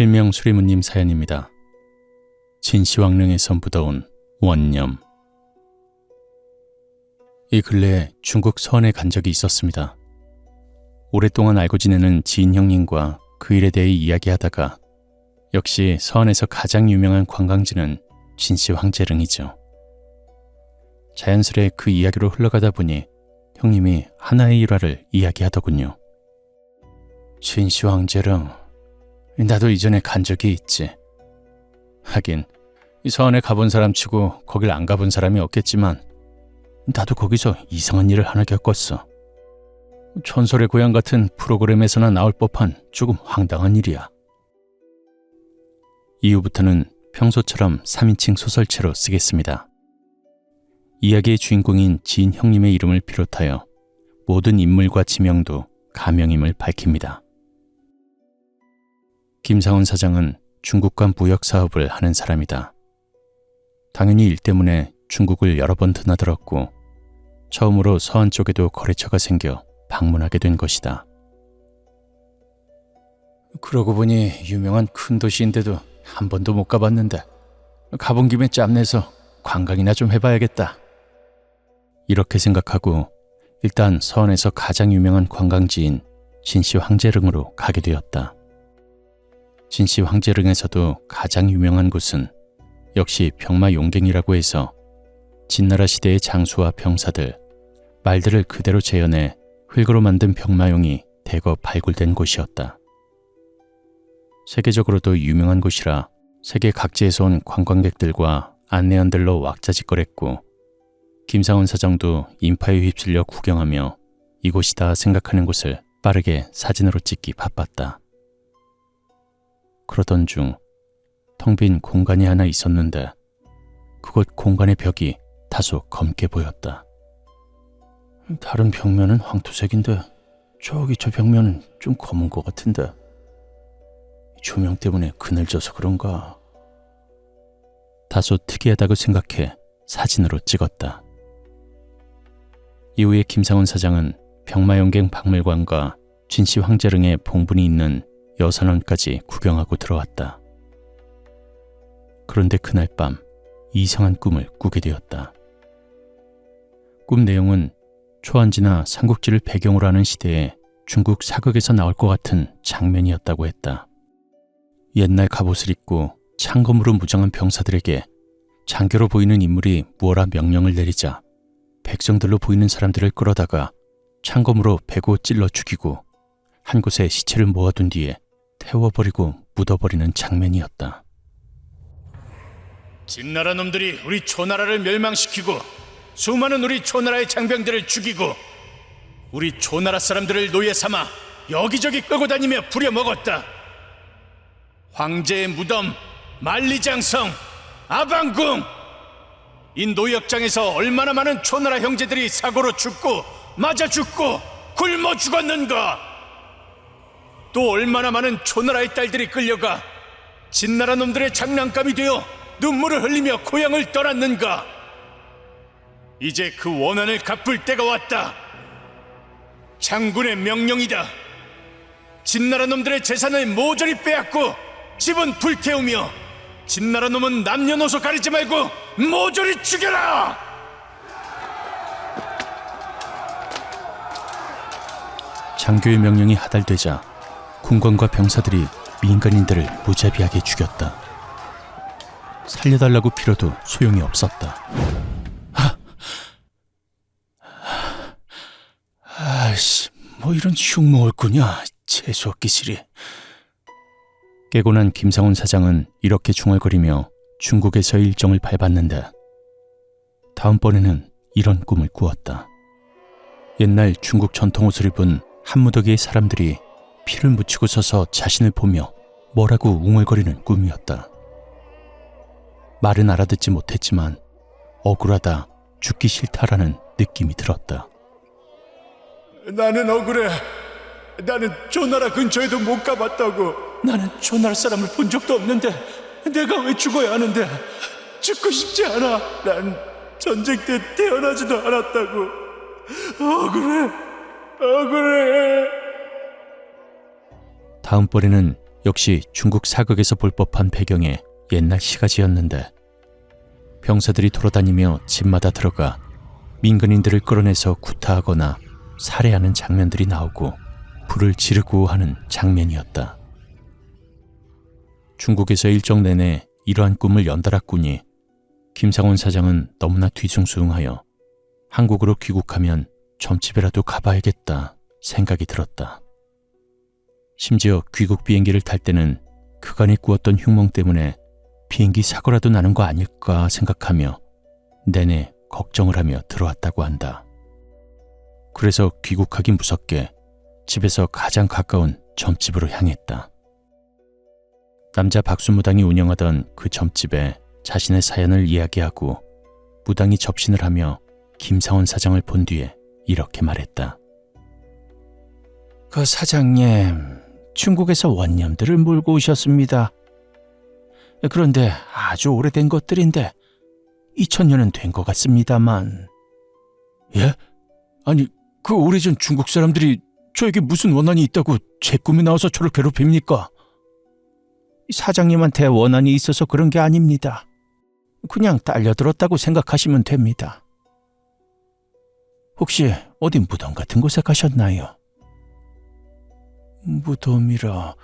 필명 수리무님 사연입니다. 진시황릉에서 묻어온 원념. 이 근래에 중국 서안에 간 적이 있었습니다. 오랫동안 알고 지내는 지인 형님과 그 일에 대해 이야기하다가 역시 서안에서 가장 유명한 관광지는 진시 황제릉이죠. 자연스레 그 이야기로 흘러가다 보니 형님이 하나의 일화를 이야기하더군요. 진시 황제릉, 나도 이전에 간 적이 있지. 하긴 이 서안에 가본 사람 치고 거길 안 가본 사람이 없겠지만 나도 거기서 이상한 일을 하나 겪었어. 전설의 고향 같은 프로그램에서나 나올 법한 조금 황당한 일이야. 이후부터는 평소처럼 3인칭 소설체로 쓰겠습니다. 이야기의 주인공인 지인 형님의 이름을 비롯하여 모든 인물과 지명도 가명임을 밝힙니다. 김상훈 사장은 중국과 무역 사업을 하는 사람이다. 당연히 일 때문에 중국을 여러 번 드나들었고 처음으로 서안 쪽에도 거래처가 생겨 방문하게 된 것이다. 그러고 보니 유명한 큰 도시인데도 한 번도 못 가봤는데 가본 김에 짬내서 관광이나 좀 해봐야겠다. 이렇게 생각하고 일단 서안에서 가장 유명한 관광지인 진시 황제릉으로 가게 되었다. 진시 황제릉에서도 가장 유명한 곳은 역시 병마 용갱이라고 해서 진나라 시대의 장수와 병사들, 말들을 그대로 재현해 흙으로 만든 병마용이 대거 발굴된 곳이었다. 세계적으로도 유명한 곳이라 세계 각지에서 온 관광객들과 안내원들로 왁자지껄했고 김상원 사장도 인파에 휩쓸려 구경하며 이곳이다 생각하는 곳을 빠르게 사진으로 찍기 바빴다. 그러던 중 텅 빈 공간이 하나 있었는데 그곳 공간의 벽이 다소 검게 보였다. 다른 벽면은 황토색인데 저기 저 벽면은 좀 검은 것 같은데 조명 때문에 그늘져서 그런가? 다소 특이하다고 생각해 사진으로 찍었다. 이후에 김상훈 사장은 병마용갱 박물관과 진시 황제릉의 봉분이 있는 여산원까지 구경하고 들어왔다. 그런데 그날 밤 이상한 꿈을 꾸게 되었다. 꿈 내용은 초안지나 삼국지를 배경으로 하는 시대에 중국 사극에서 나올 것 같은 장면이었다고 했다. 옛날 갑옷을 입고 창검으로 무장한 병사들에게 장교로 보이는 인물이 무어라 명령을 내리자 백성들로 보이는 사람들을 끌어다가 창검으로 베고 찔러 죽이고 한 곳에 시체를 모아둔 뒤에 태워버리고 묻어버리는 장면이었다. 진나라 놈들이 우리 초나라를 멸망시키고 수많은 우리 초나라의 장병들을 죽이고 우리 초나라 사람들을 노예 삼아 여기저기 끌고 다니며 부려먹었다. 황제의 무덤, 만리장성, 아방궁 이 노역장에서 얼마나 많은 초나라 형제들이 사고로 죽고 맞아 죽고 굶어 죽었는가 또 얼마나 많은 초나라의 딸들이 끌려가 진나라 놈들의 장난감이 되어 눈물을 흘리며 고향을 떠났는가? 이제 그 원한을 갚을 때가 왔다. 장군의 명령이다. 진나라 놈들의 재산을 모조리 빼앗고 집은 불태우며 진나라 놈은 남녀노소 가리지 말고 모조리 죽여라! 장교의 명령이 하달되자 군관과 병사들이 민간인들을 무자비하게 죽였다. 살려달라고 빌어도 소용이 없었다. 아, 아이씨, 뭐 이런 흉모월꾼이야. 재수 없기 시리. 깨고 난 김상훈 사장은 이렇게 중얼거리며 중국에서 일정을 밟았는데 다음번에는 이런 꿈을 꾸었다. 옛날 중국 전통 옷을 입은 한무더기의 사람들이 피를 묻히고 서서 자신을 보며 뭐라고 웅얼거리는 꿈이었다. 말은 알아듣지 못했지만 억울하다, 죽기 싫다라는 느낌이 들었다. 나는 억울해. 나는 조나라 근처에도 못 가봤다고. 나는 조나라 사람을 본 적도 없는데 내가 왜 죽어야 하는데 죽고 싶지 않아. 난 전쟁 때 태어나지도 않았다고. 억울해. 억울해. 다음번에는 역시 중국 사극에서 볼 법한 배경의 옛날 시가지였는데 병사들이 돌아다니며 집마다 들어가 민간인들을 끌어내서 구타하거나 살해하는 장면들이 나오고 불을 지르고 하는 장면이었다. 중국에서 일정 내내 이러한 꿈을 연달아 꾸니 김상원 사장은 너무나 뒤숭숭하여 한국으로 귀국하면 점집에라도 가봐야겠다 생각이 들었다. 심지어 귀국 비행기를 탈 때는 그간에 꾸었던 흉몽 때문에 비행기 사고라도 나는 거 아닐까 생각하며 내내 걱정을 하며 들어왔다고 한다. 그래서 귀국하기 무섭게 집에서 가장 가까운 점집으로 향했다. 남자 박수무당이 운영하던 그 점집에 자신의 사연을 이야기하고 무당이 접신을 하며 김상원 사장을 본 뒤에 이렇게 말했다. 그 사장님, 중국에서 원념들을 몰고 오셨습니다. 그런데 아주 오래된 것들인데 2000년은 된 것 같습니다만. 예? 아니, 그 오래전 중국 사람들이 저에게 무슨 원한이 있다고 제 꿈에 나와서 저를 괴롭힙니까? 사장님한테 원한이 있어서 그런 게 아닙니다. 그냥 딸려들었다고 생각하시면 됩니다. 혹시 어디 무덤 같은 곳에 가셨나요? 무덤이라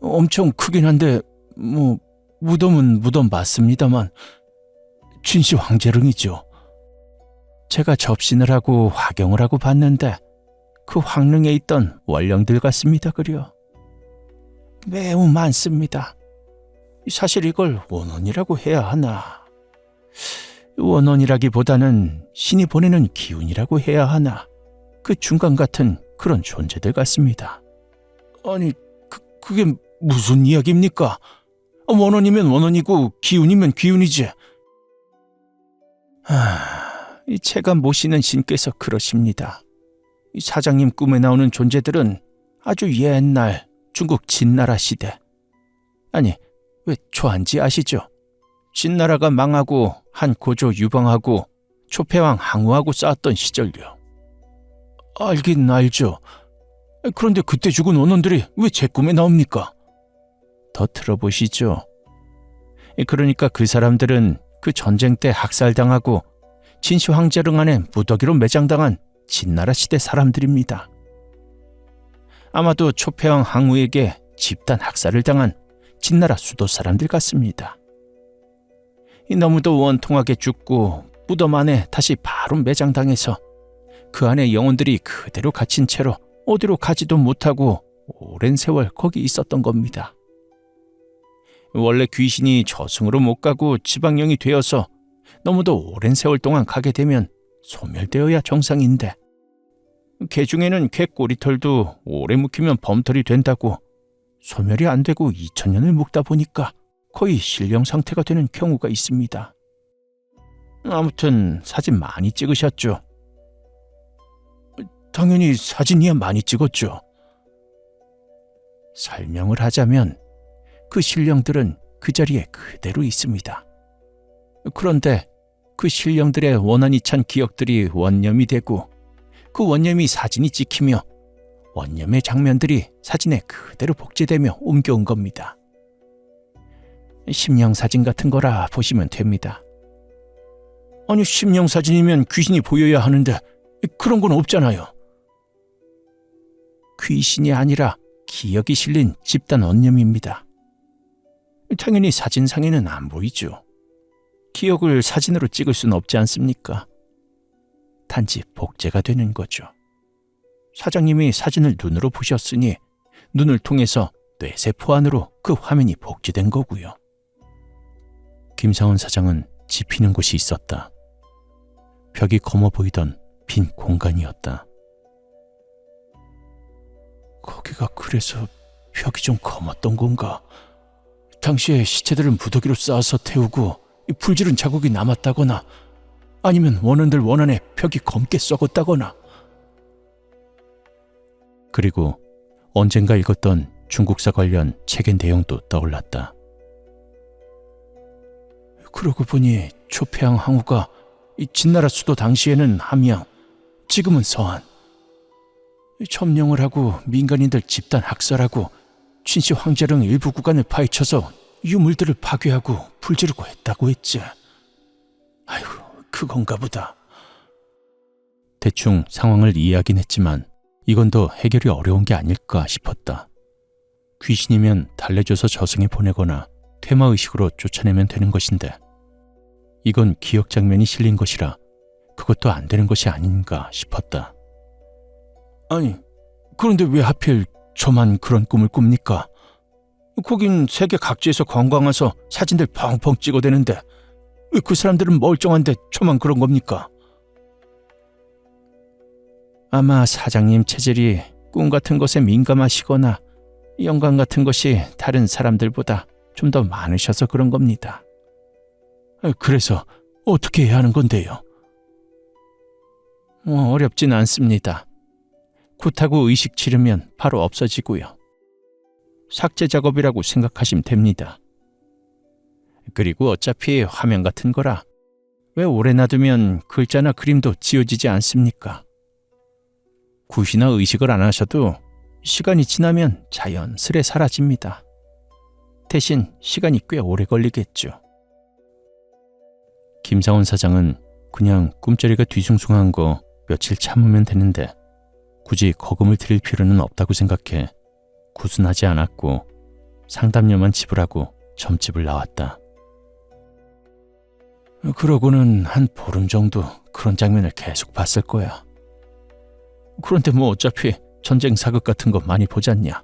엄청 크긴 한데 뭐 무덤은 무덤 맞습니다만 진시 황제릉이죠. 제가 접신을 하고 화경을 하고 봤는데 그 황릉에 있던 원령들 같습니다 그려. 매우 많습니다. 사실 이걸 원혼이라고 해야 하나. 원혼이라기보다는 신이 보내는 기운이라고 해야 하나. 그 중간 같은 그런 존재들 같습니다. 아니, 그, 그게 무슨 이야기입니까? 원혼이면 원혼이고 기운이면 기운이지. 아, 이 제가 모시는 신께서 그러십니다. 이 사장님 꿈에 나오는 존재들은 아주 옛날 중국 진나라 시대. 아니, 왜 초한지 아시죠? 진나라가 망하고 한 고조 유방하고 초패왕 항우하고 싸웠던 시절요. 알긴 알죠. 그런데 그때 죽은 원혼들이 왜 제 꿈에 나옵니까? 더 들어보시죠. 그러니까 그 사람들은 그 전쟁 때 학살당하고 진시 황제릉 안에 무더기로 매장당한 진나라 시대 사람들입니다. 아마도 초패왕 항우에게 집단 학살을 당한 진나라 수도 사람들 같습니다. 이 너무도 원통하게 죽고 무덤 안에 다시 바로 매장당해서 그 안에 영혼들이 그대로 갇힌 채로 어디로 가지도 못하고 오랜 세월 거기 있었던 겁니다. 원래 귀신이 저승으로 못 가고 지방령이 되어서 너무도 오랜 세월 동안 가게 되면 소멸되어야 정상인데 개 중에는 개 꼬리털도 오래 묵히면 범털이 된다고 소멸이 안 되고 2000년을 묵다 보니까 거의 실령 상태가 되는 경우가 있습니다. 아무튼 사진 많이 찍으셨죠? 당연히 사진이야 많이 찍었죠. 설명을 하자면 그 신령들은 그 자리에 그대로 있습니다. 그런데 그 신령들의 원한이 찬 기억들이 원념이 되고 그 원념이 사진이 찍히며 원념의 장면들이 사진에 그대로 복제되며 옮겨온 겁니다. 심령 사진 같은 거라 보시면 됩니다. 아니 심령 사진이면 귀신이 보여야 하는데 그런 건 없잖아요. 귀신이 아니라 기억이 실린 집단 원념입니다. 당연히 사진상에는 안 보이죠. 기억을 사진으로 찍을 수는 없지 않습니까? 단지 복제가 되는 거죠. 사장님이 사진을 눈으로 보셨으니 눈을 통해서 뇌세포 안으로 그 화면이 복제된 거고요. 김상원 사장은 지피는 곳이 있었다. 벽이 검어 보이던 빈 공간이었다. 거기가 그래서 벽이 좀 검었던 건가? 당시에 시체들은 무더기로 쌓아서 태우고 이 불지른 자국이 남았다거나 아니면 원원들 원안에 벽이 검게 썩었다거나 그리고 언젠가 읽었던 중국사 관련 책의 내용도 떠올랐다. 그러고 보니 초패왕 항우가 이 진나라 수도 당시에는 함양, 지금은 서안. 점령을 하고 민간인들 집단 학살하고 진시 황제령 일부 구간을 파헤쳐서 유물들을 파괴하고 불지르고 했다고 했지. 아휴, 그건가 보다. 대충 상황을 이해하긴 했지만 이건 더 해결이 어려운 게 아닐까 싶었다. 귀신이면 달래줘서 저승에 보내거나 퇴마의식으로 쫓아내면 되는 것인데 이건 기억 장면이 실린 것이라 그것도 안 되는 것이 아닌가 싶었다. 아니, 그런데 왜 하필 저만 그런 꿈을 꿉니까? 거긴 세계 각지에서 관광 와서 사진들 펑펑 찍어대는데 왜 그 사람들은 멀쩡한데 저만 그런 겁니까? 아마 사장님 체질이 꿈 같은 것에 민감하시거나 영감 같은 것이 다른 사람들보다 좀 더 많으셔서 그런 겁니다. 아, 그래서 어떻게 해야 하는 건데요? 뭐 어렵진 않습니다. 굿하고 의식 치르면 바로 없어지고요. 삭제 작업이라고 생각하시면 됩니다. 그리고 어차피 화면 같은 거라 왜 오래 놔두면 글자나 그림도 지워지지 않습니까? 굿이나 의식을 안 하셔도 시간이 지나면 자연스레 사라집니다. 대신 시간이 꽤 오래 걸리겠죠. 김상원 사장은 그냥 꿈자리가 뒤숭숭한 거 며칠 참으면 되는데 굳이 거금을 들일 필요는 없다고 생각해 구순하지 않았고 상담료만 지불하고 점집을 나왔다. 그러고는 한 보름 정도 그런 장면을 계속 봤을 거야. 그런데 뭐 어차피 전쟁 사극 같은 거 많이 보지 않냐?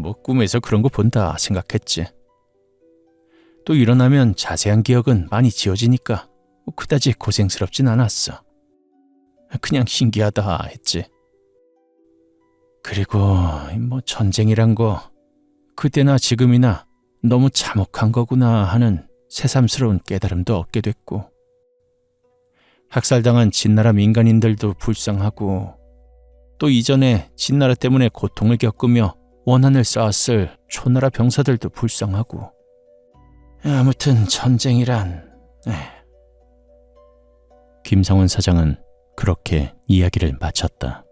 뭐 꿈에서 그런 거 본다 생각했지. 또 일어나면 자세한 기억은 많이 지워지니까 뭐 그다지 고생스럽진 않았어. 그냥 신기하다 했지. 그리고 뭐 전쟁이란 거 그때나 지금이나 너무 참혹한 거구나 하는 새삼스러운 깨달음도 얻게 됐고 학살당한 진나라 민간인들도 불쌍하고 또 이전에 진나라 때문에 고통을 겪으며 원한을 쌓았을 초나라 병사들도 불쌍하고 아무튼 전쟁이란 에. 김상원 사장은 그렇게 이야기를 마쳤다.